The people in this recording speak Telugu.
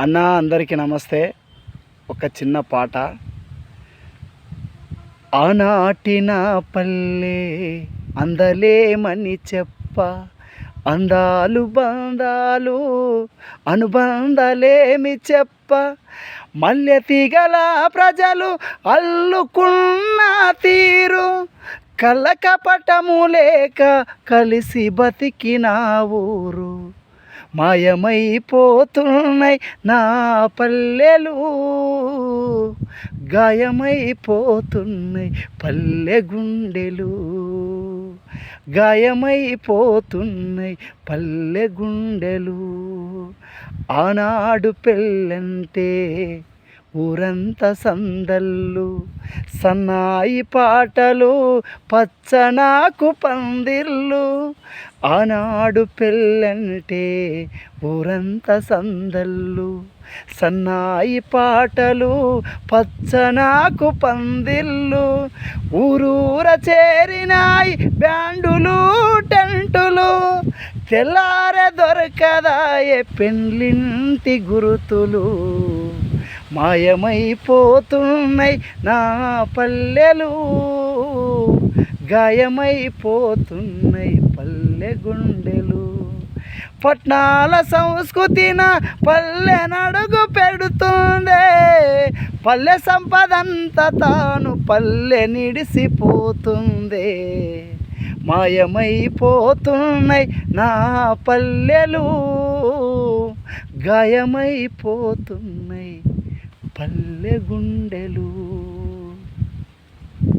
అన్న అందరికీ నమస్తే. ఒక చిన్న పాట. ఆనాటిన పల్లె అందలేమని చెప్ప. అందాలు బంధాలు అనుబంధాలేమి చెప్ప. మల్లె తీగల ప్రజలు అల్లుకున్న తీరు. కళ్ళకపటము లేక కలిసి బతికిన ఊరు. మాయమైపోతున్నాయి నా పల్లెలు. గాయమైపోతున్నాయి పల్లె గుండెలు. గాయమైపోతున్నాయి పల్లె గుండెలు. ఆనాడు పెళ్ళంటే ఊరంతా సందళ్ళు. సన్నాయి పాటలు పచ్చనాకు పందిళ్ళు. ఆనాడు పెళ్ళంటే ఊరంతా సందళ్ళు సన్నాయి పాటలు పచ్చనాకు పందిళ్ళు ఊరూర చేరినాయి బ్యాండులు టెంటులు తెల్లార దొరకదాయే పెండ్లింటి గురుతులు. మాయమైపోతున్నాయి నా పల్లెలు గాయమైపోతున్నాయి పల్లె గుండెలు. పట్నాల సంస్కృతిన పల్లె నడుగు పెడుతుందే. పల్లె సంపదంతా తాను పల్లె నిడిసిపోతుందే. మాయమైపోతున్నాయి నా పల్లెలు గాయమైపోతున్నాయి పల్లె గుండెలు